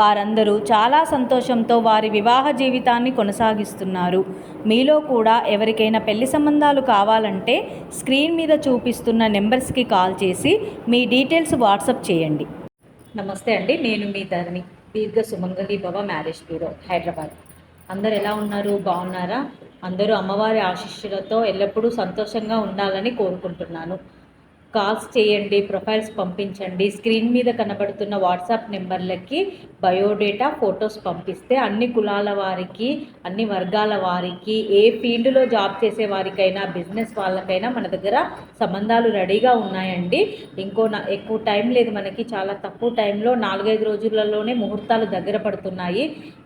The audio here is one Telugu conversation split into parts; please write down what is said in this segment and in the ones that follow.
వారందరూ చాలా సంతోషంతో వారి వివాహ జీవితాన్ని కొనసాగిస్తున్నారు. మీలో కూడా ఎవరికైనా పెళ్ళి సంబంధాలు కావాలంటే స్క్రీన్ మీద చూపిస్తున్న నెంబర్స్కి కాల్ చేసి మీ డీటెయిల్స్ వాట్సప్ చేయండి. నమస్తే అండి నేను మీ ధరణి దీర్ఘ సుమంగళి భవ మ్యారేజ్ బ్యూరో హైదరాబాద్. అందరు ఎలా ఉన్నారు? బాగున్నారా? అందరూ అమ్మవారి ఆశీస్సులతో ఎల్లప్పుడూ సంతోషంగా ఉండాలని కోరుకుంటున్నాను. కాల్స్ చేయండి ప్రొఫైల్స్ పంపించండి. స్క్రీన్ మీద కనబడుతున్న వాట్సాప్ నెంబర్లకి బయోడేటా ఫొటోస్ పంపిస్తే అన్ని కులాల వారికి అన్ని వర్గాల వారికి ఏ ఫీల్డ్లో జాబ్ చేసే వారికైనా బిజినెస్ వాళ్ళకైనా మన దగ్గర సంబంధాలు రెడీగా ఉన్నాయండి. ఇంకో నా ఎక్కువ టైం లేదు మనకి చాలా తక్కువ టైంలో నాలుగైదు రోజులలోనే ముహూర్తాలు దగ్గర పడుతున్నాయి.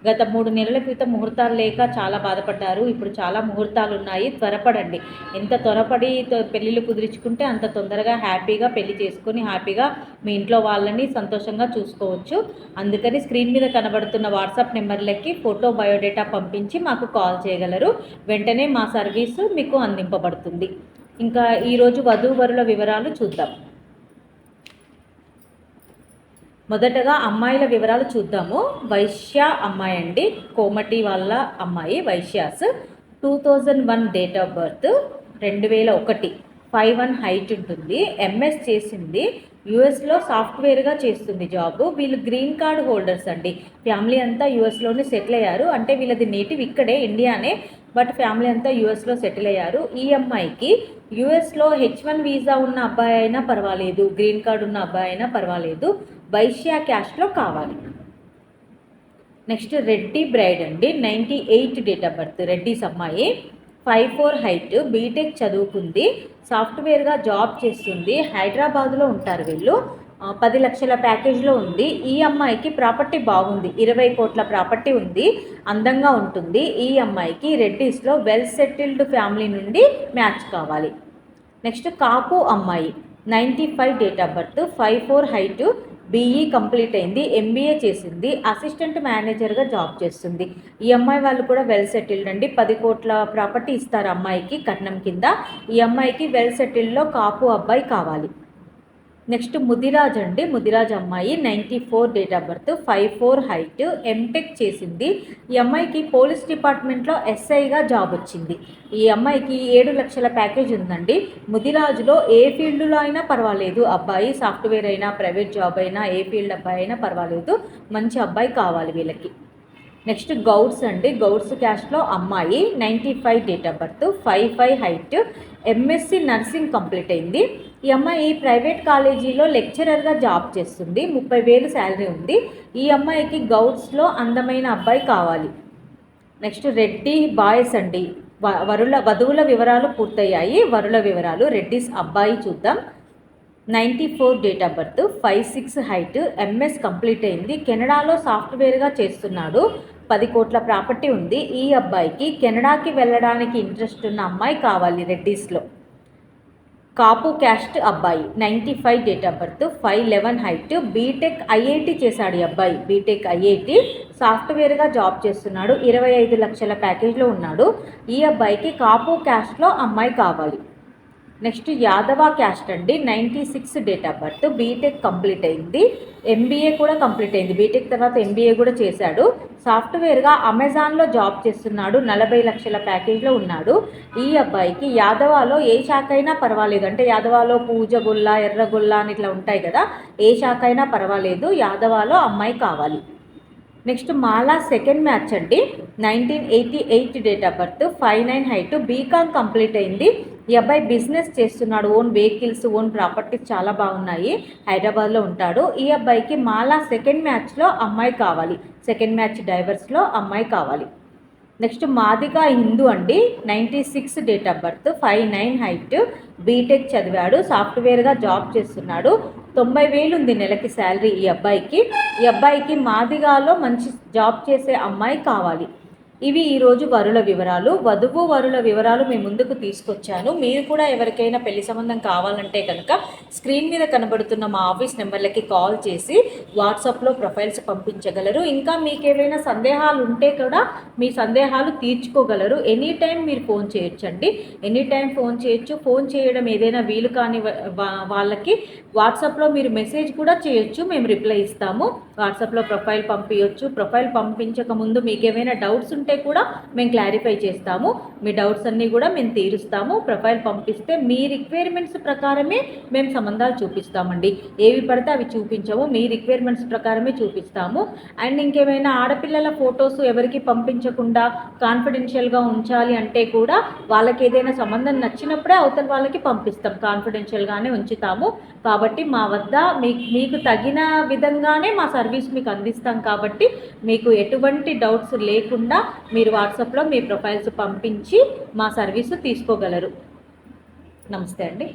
గత మూడు నెలల క్రితం ముహూర్తాలు లేక చాలా బాధపడ్డారు. ఇప్పుడు చాలా ముహూర్తాలు ఉన్నాయి. త్వరపడండి. ఎంత త్వరపడి పెళ్ళిళ్ళు కుదిరించుకుంటే అంత తొందరగా హ్యాపీగా పెళ్ళి చేసుకొని హ్యాపీగా మీ ఇంట్లో వాళ్ళని సంతోషంగా చూసుకోవచ్చు. అందుకని స్క్రీన్ మీద కనబడుతున్న వాట్సాప్ నెంబర్లకి ఫోటో బయోడేటా పంపించి మాకు కాల్ చేయగలరు. వెంటనే మా సర్వీసు మీకు అందింపబడుతుంది. ఇంకా ఈరోజు వధూవరుల వివరాలు చూద్దాం. మొదటగా అమ్మాయిల వివరాలు చూద్దాము. వైశ్య అమ్మాయి అండి. కోమటి వాళ్ళ అమ్మాయి Vaishyas. Two thousand one date of birth రెండు వేల ఒకటి. ఫైవ్ వన్ హైట్ ఉంటుంది. ఎంఎస్ చేసింది. యుఎస్లో సాఫ్ట్వేర్గా చేస్తుంది జాబ్. వీళ్ళు గ్రీన్ కార్డ్ హోల్డర్స్ అండి. ఫ్యామిలీ అంతా యుఎస్లోనే సెటిల్ అయ్యారు. అంటే వీళ్ళది నేటివ్ ఇక్కడే ఇండియానే. బట్ ఫ్యామిలీ అంతా యుఎస్లో సెటిల్ అయ్యారు. ఈ అమ్మాయికి యుఎస్లో హెచ్ వన్ వీసా ఉన్న అబ్బాయి అయినా పర్వాలేదు. గ్రీన్ కార్డ్ ఉన్న అబ్బాయి అయినా పర్వాలేదు. వైశ్యా క్యాష్లో కావాలి. నెక్స్ట్ రెడ్డి బ్రైడ్ అండి. Ninety eight date of birth. Reddys అమ్మాయి ఫైవ్ ఫోర్ హైట్ బీటెక్ చదువుకుంది సాఫ్ట్వేర్గా జాబ్ చేస్తుంది హైదరాబాద్లో ఉంటారు వీళ్ళు. పది లక్షల ప్యాకేజ్లో ఉంది. ఈ అమ్మాయికి ప్రాపర్టీ బాగుంది. ఇరవై కోట్ల ప్రాపర్టీ ఉంది అందంగా ఉంటుంది. ఈ అమ్మాయికి రెడ్డీస్లో వెల్ సెటిల్డ్ ఫ్యామిలీ నుండి మ్యాచ్ కావాలి. నెక్స్ట్ కాపు అమ్మాయి ninety five date of birth five four height BE complete అయింది ఎంబీఏ చేసింది అసిస్టెంట్ మేనేజర్గా జాబ్ చేస్తుంది. ఈ అమ్మాయి వాళ్ళు కూడా వెల్ సెటిల్డ్ అండి. పది కోట్ల ప్రాపర్టీ ఇస్తారు అమ్మాయికి కట్నం కింద. ఈ అమ్మాయికి వెల్ సెటిల్డ్లో కాపు అబ్బాయి కావాలి. నెక్స్ట్ ముదిరాజ్ అండి. ముదిరాజ్ అమ్మాయి ninety four date of birth five four height MTech చేసింది. ఈ అమ్మాయికి పోలీస్ డిపార్ట్మెంట్లో ఎస్ఐగా జాబ్ వచ్చింది. ఈ అమ్మాయికి ఏడు లక్షల ప్యాకేజ్ ఉందండి. ముదిరాజులో ఏ ఫీల్డ్లో అయినా పర్వాలేదు. అబ్బాయి సాఫ్ట్వేర్ అయినా ప్రైవేట్ జాబ్ అయినా ఏ ఫీల్డ్ అబ్బాయి అయినా పర్వాలేదు. మంచి అబ్బాయి కావాలి వీళ్ళకి. నెక్స్ట్ గౌడ్స్ అండి. గౌడ్స్ క్యాస్ట్లో అమ్మాయి ninety five date of birth five five height MSc nursing complete అయింది. ఈ అమ్మాయి ప్రైవేట్ కాలేజీలో లెక్చరర్గా జాబ్ చేస్తుంది. ముప్పై వేలు శాలరీ ఉంది. ఈ అమ్మాయికి గౌడ్స్లో అందమైన అబ్బాయి కావాలి. నెక్స్ట్ రెడ్డి బాయ్స్ అండి. వ- వరుల వధువుల వివరాలు పూర్తయ్యాయి. వరుల వివరాలు రెడ్డిస్ అబ్బాయి చూద్దాం. Ninety four date of birth five six height MS complete అయింది. కెనడాలో సాఫ్ట్వేర్గా చేస్తున్నాడు. పది కోట్ల ప్రాపర్టీ ఉంది. ఈ అబ్బాయికి కెనడాకి వెళ్ళడానికి ఇంట్రెస్ట్ ఉన్న అమ్మాయి కావాలి రెడ్డీస్లో. కాపు క్యాస్ట్ అబ్బాయి ninety five date of birth five eleven height BTech IIT చేశాడు ఈ అబ్బాయి. బీటెక్ ఐఐటి సాఫ్ట్వేర్గా జాబ్ చేస్తున్నాడు. ఇరవై ఐదు లక్షల ప్యాకేజ్లో ఉన్నాడు. ఈ అబ్బాయికి కాపు క్యాస్ట్లో అమ్మాయి కావాలి. నెక్స్ట్ యాదవ క్యాస్ట్ అండి. Ninety six date of birth. BTech complete అయింది. ఎంబీఏ కూడా కంప్లీట్ అయింది. బీటెక్ తర్వాత ఎంబీఏ కూడా చేశాడు. సాఫ్ట్వేర్గా అమెజాన్లో జాబ్ చేస్తున్నాడు. నలభై లక్షల ప్యాకేజ్లో ఉన్నాడు. ఈ అబ్బాయికి యాదవాలో ఏ శాఖ అయినా పర్వాలేదు. అంటే యాదవాలో పూజ గుల్ల ఎర్రగుల్ల అని ఇట్లా ఉంటాయి కదా ఏ శాఖ అయినా పర్వాలేదు. యాదవాలో అమ్మాయి కావాలి. నెక్స్ట్ మాలా సెకండ్ మ్యాచ్ అండి. Nineteen eighty eight date of birth. Five nine height. BCom complete అయింది. ఈ అబ్బాయి బిజినెస్ చేస్తున్నాడు. ఓన్ వెహికల్స్ ఓన్ ప్రాపర్టీస్ చాలా బాగున్నాయి. హైదరాబాద్లో ఉంటాడు. ఈ అబ్బాయికి మాలా సెకండ్ మ్యాచ్లో అమ్మాయి కావాలి. సెకండ్ మ్యాచ్ డైవర్స్లో అమ్మాయి కావాలి. నెక్స్ట్ మాదిగా హిందూ అండి. Ninety six date of birth five nine height BTech చదివాడు. సాఫ్ట్వేర్గా జాబ్ చేస్తున్నాడు. తొంభై వేలు ఉంది నెలకి శాలరీ ఈ అబ్బాయికి. ఈ అబ్బాయికి మాదిగాలో మంచి జాబ్ చేసే అమ్మాయి కావాలి. ఇవి ఈరోజు వరుల వివరాలు. వధువు వరుల వివరాలు మీ ముందుకు తీసుకొచ్చాను. మీరు కూడా ఎవరికైనా పెళ్ళి సంబంధం కావాలంటే కనుక స్క్రీన్ మీద కనబడుతున్న మా ఆఫీస్ నెంబర్లకి కాల్ చేసి వాట్సాప్లో ప్రొఫైల్స్ పంపించగలరు. ఇంకా మీకు ఏవైనా సందేహాలు ఉంటే కూడా మీ సందేహాలు తీర్చుకోగలరు. ఎనీ టైం మీరు ఫోన్ చేయొచ్చండి. ఎనీ టైం ఫోన్ చేయొచ్చు. ఫోన్ చేయడం ఏదైనా వీలు కాని వాళ్ళకి వాట్సాప్లో మీరు మెసేజ్ కూడా చేయొచ్చు. మేము రిప్లై ఇస్తాము. వాట్సాప్లో ప్రొఫైల్ పంపించవచ్చు ప్రొఫైల్ పంపించక ముందు మీకు ఏమైనా డౌట్స్ ఉంటే కూడా మేము క్లారిఫై చేస్తాము. మీ డౌట్స్ అన్నీ కూడా మేము తీరుస్తాము. ప్రొఫైల్ పంపిస్తే మీ రిక్వైర్మెంట్స్ ప్రకారమే మేము సంబంధాలు చూపిస్తామండి. ఏవి పడితే అవి చూపించము. మీ రిక్వైర్మెంట్స్ ప్రకారమే చూపిస్తాము. అండ్ ఇంకేమైనా ఆడపిల్లల ఫొటోస్ ఎవరికి పంపించకుండా కాన్ఫిడెన్షియల్గా ఉంచాలి అంటే కూడా వాళ్ళకి ఏదైనా సంబంధం నచ్చినప్పుడే అవతల వాళ్ళకి పంపిస్తాం. కాన్ఫిడెన్షియల్గానే ఉంచుతాము. కాబట్టి మా వద్ద మీకు మీకు తగిన విధంగానే మా సర్వీస్ మీకు అందిస్తాం. కాబట్టి మీకు ఎటువంటి డౌట్స్ లేకుండా మీరు వాట్సాప్లో మీ ప్రొఫైల్స్ పంపించి మా సర్వీస్ తీసుకోగలరు. నమస్తే అండి.